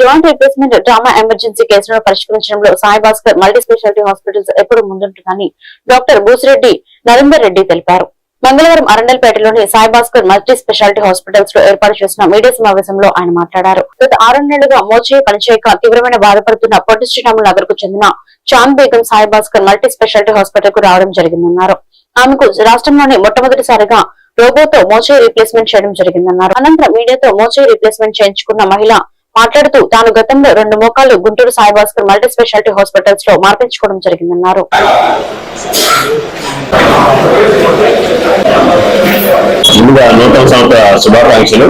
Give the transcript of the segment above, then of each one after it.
Joint replacement drama emergency కేసులను పరిష్కరించడంలో Sai Bhaskar multi speciality hospitals ఎప్పుడు ముందుంటుందని డాక్టర్ బూసిరెడ్డి నరేందర్ రెడ్డి తెలిపారు. మంగళవారం అరండల్పేటలోని సాయి భాస్కర్ మల్టీ స్పెషాలిటీ హాస్పిటల్స్లో ఏర్పాటు చేసిన మీడియా సమావేశంలో ఆయన మాట్లాడారు. గత ఆరు నెలలుగా మోచేయి పనిచేయక తీవ్రమైన బాధపడుతున్న పొట్టి శ్రీరాములు నగర్కు చెందిన చాంద్ బేగం సాయి భాస్కర్ మల్టీ స్పెషాలిటీ హాస్పిటల్కు రావడం జరిగిందన్నారు. ఆమెకు రాష్ట్రంలోనే మొట్టమొదటిసారిగా రోబోతో మోచేయి రీప్లేస్మెంట్ చేయడం జరిగిందన్నారు. అనంతరం మీడియాతో మోచేయి రీప్లేస్మెంట్ చేయించుకున్న మహిళ మాట్లాడుతూ తాను గతంలో రెండు మోకాలు గుంటూరు సాయి భాస్కర్ మల్టీ స్పెషాలిటీ హాస్పిటల్స్లో మార్పించుకోవడం జరిగిందన్నారు. ముందుగా నూతన సంవత్సర శుభాకాంక్షలు.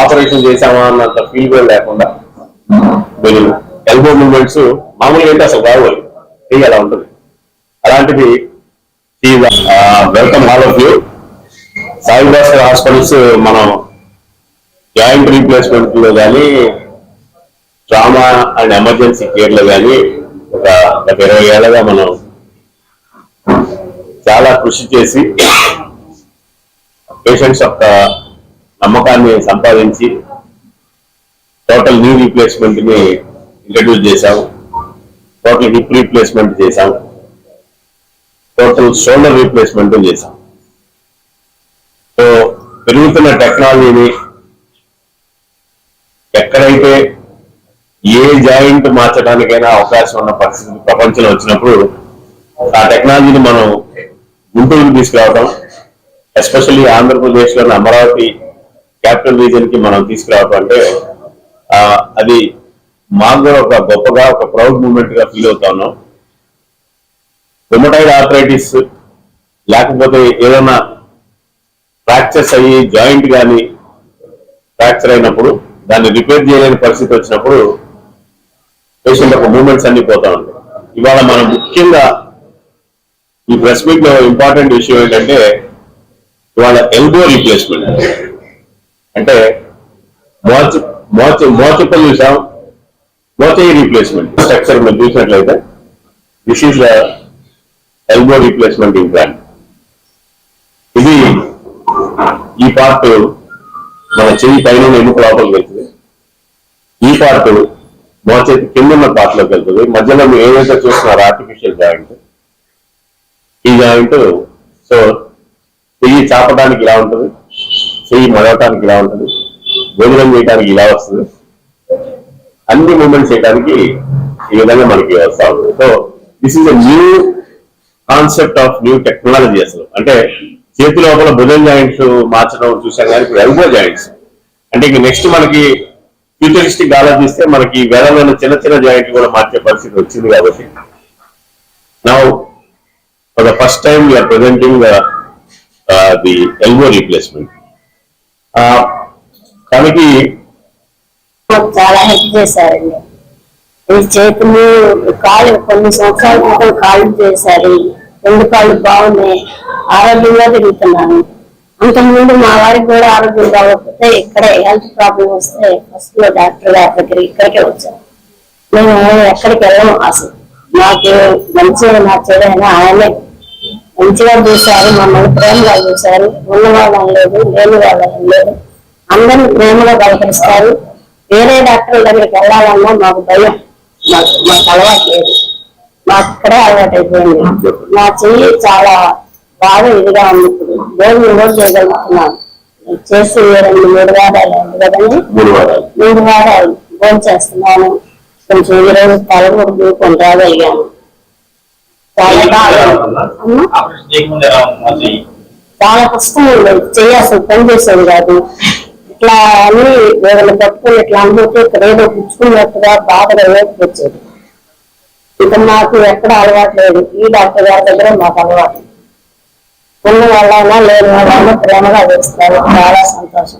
ఆపరేషన్ చేశామా అన్నంత ఫీల్ కూడా లేకుండా మీరు ఎల్బో మూమెంట్స్ మామూలుగా అయితే అసలు కావాలి ఇది అలా ఉంటుంది? అలాంటిది welcome all of you Sai Bhaskar hospitals మనం జాయింట్ రీప్లేస్మెంట్లో కానీ ట్రామా అండ్ ఎమర్జెన్సీ కేర్లో కానీ ఒక గత ఇరవై ఏళ్ళగా మనం చాలా కృషి చేసి పేషెంట్స్ యొక్క నమ్మకాన్ని సంపాదించి టోటల్ న్యూ రీప్లేస్మెంట్ని ఇంట్రడ్యూస్ చేశాం. టోటల్ హిప్ రీప్లేస్మెంట్ చేశాం. టోటల్ షోల్డర్ రీప్లేస్మెంట్ చేశాం. పెరుగుతున్న టెక్నాలజీని ఎక్కడైతే ఏ జాయింట్ మార్చడానికైనా అవకాశం ఉన్న పరిస్థితి ప్రపంచంలో వచ్చినప్పుడు ఆ టెక్నాలజీని మనం గుంటూరుకు తీసుకురావడం ఎస్పెషల్లీ ఆంధ్రప్రదేశ్లోని అమరావతి క్యాపిటల్ రీజన్కి మనం తీసుకురావడం అంటే అది మాకు కూడా ఒక గొప్పగా ఒక ప్రౌడ్ మూమెంట్గా ఫీల్ అవుతా ఉన్నాం. రుమటైడ్ ఆర్థరైటిస్ లేకపోతే ఏదైనా ఫ్రాక్చర్స్ అయ్యి జాయింట్ కానీ ఫ్రాక్చర్ అయినప్పుడు దాన్ని రిపేర్ చేయలేని పరిస్థితి వచ్చినప్పుడు పేషెంట్ యొక్క మూమెంట్స్ అన్ని పోతా ఉంటాయి. ఇవాళ మనం ముఖ్యంగా ఈ ప్రెస్ మీట్లో ఇంపార్టెంట్ విషయం ఏంటంటే ఇవాళ ఎల్బో రీప్లేస్మెంట్. అంటే మోచ మోచ మోచపల్లి చూసాం? మోచయ్య రీప్లేస్మెంట్. స్ట్రక్చర్ మనం చూసినట్లయితే this is elbow replacement implant ఇది ఈ పార్ట్ మన చెయ్యి పైన ఎముక లోపలికి వెళ్తుంది. ఈ పార్ట్ మోచేతి కింద ఉన్న పార్ట్లోకి వెళ్తుంది. మధ్యలో మీరు ఏదైతే చూస్తున్నారు ఆర్టిఫిషియల్ జాయింట్ ఈ జాయింట్ సో చెయ్యి చాపడానికి ఇలా ఉంటుంది. చెయ్యి మడవటానికి ఇలా ఉంటుంది. భోజనం చేయడానికి ఇలా వస్తుంది. అన్ని మూమెంట్స్ చేయడానికి ఈ విధంగా మనకి వస్తా ఉంటుంది so this is a new concept of new technology అసలు. అంటే చేతి లోపల భుజం జాయింట్స్ మార్చడం చూసాం కానీ ఇప్పుడు ఎల్బో జాయింట్స్. అంటే ఇక నెక్స్ట్ మనకి ఫ్యూచరిస్టిక్ ఆలోచిస్తే మనకి వేలలోని చిన్న చిన్న జాయింట్ కూడా మార్చే పరిస్థితి వచ్చింది కాబట్టి. Now for the first time we're presenting the elbow replacement దానికి చాలా హెల్ప్ చేశారండి. చేతులు కాళ్ళు కొన్ని సంవత్సరాల క్రితం కాళ్ళు చేశారు. రెండు కాళ్ళు బాగున్నాయి? ఆరోగ్యంగా తిరుగుతున్నాను. అంతకుముందు మా వారికి కూడా ఆరోగ్యం బాగోకపోతే ఇక్కడే హెల్త్ ప్రాబ్లం వస్తే ఫస్ట్లో డాక్టర్ గారి దగ్గర ఇక్కడికే వచ్చాను మేము ఎక్కడికి వెళ్ళము అసలు. మాకు మంచిగా నచ్చదైనా ఆయనే మంచిగా చూశారు మమ్మల్ని ప్రేమగా చూశారు. ఉన్న వాళ్ళం లేదు లేని వాళ్ళం లేదు. అందరిని ప్రేమగా బలపరుస్తారు. వేరే డాక్టర్ల దగ్గరికి వెళ్ళాలన్నా మాకు భయం. మాకు మాకు అలవాటు లేదు. మాకు ఇక్కడే అలవాటు అయిపోయింది. నా చెయ్యి చాలా బాగా ఇదిగా ఉంది. ఇప్పుడు భోజనం కూడా చేయగలుగుతున్నాను చేసి రెండు మూడు వారాలు కదండి. మూడు వారాలు. భోజనం చేస్తున్నాను. కొంచెం ఈ రోజు తల కూడా దూకొని రాగలిగాను చాలా బాగా చాలా కష్టం అసలు పని చేసేది కాదు. ఇట్లా అన్ని ఏదైనా పట్టుకుని ఇట్లా అనుకుంటే ఇక్కడ ఏదో పుచ్చుకున్నట్టుగా బాధగా ఏర్పొచ్చేది ఇక నాకు ఎక్కడ అలవాటు లేదు. ఈ డాక్టర్ గారి దగ్గర మాకు అలవాటు. ఉన్న వాళ్ళైనా లేని వాళ్ళైనా ప్రేమగా వేస్తారు చాలా సంతోషం.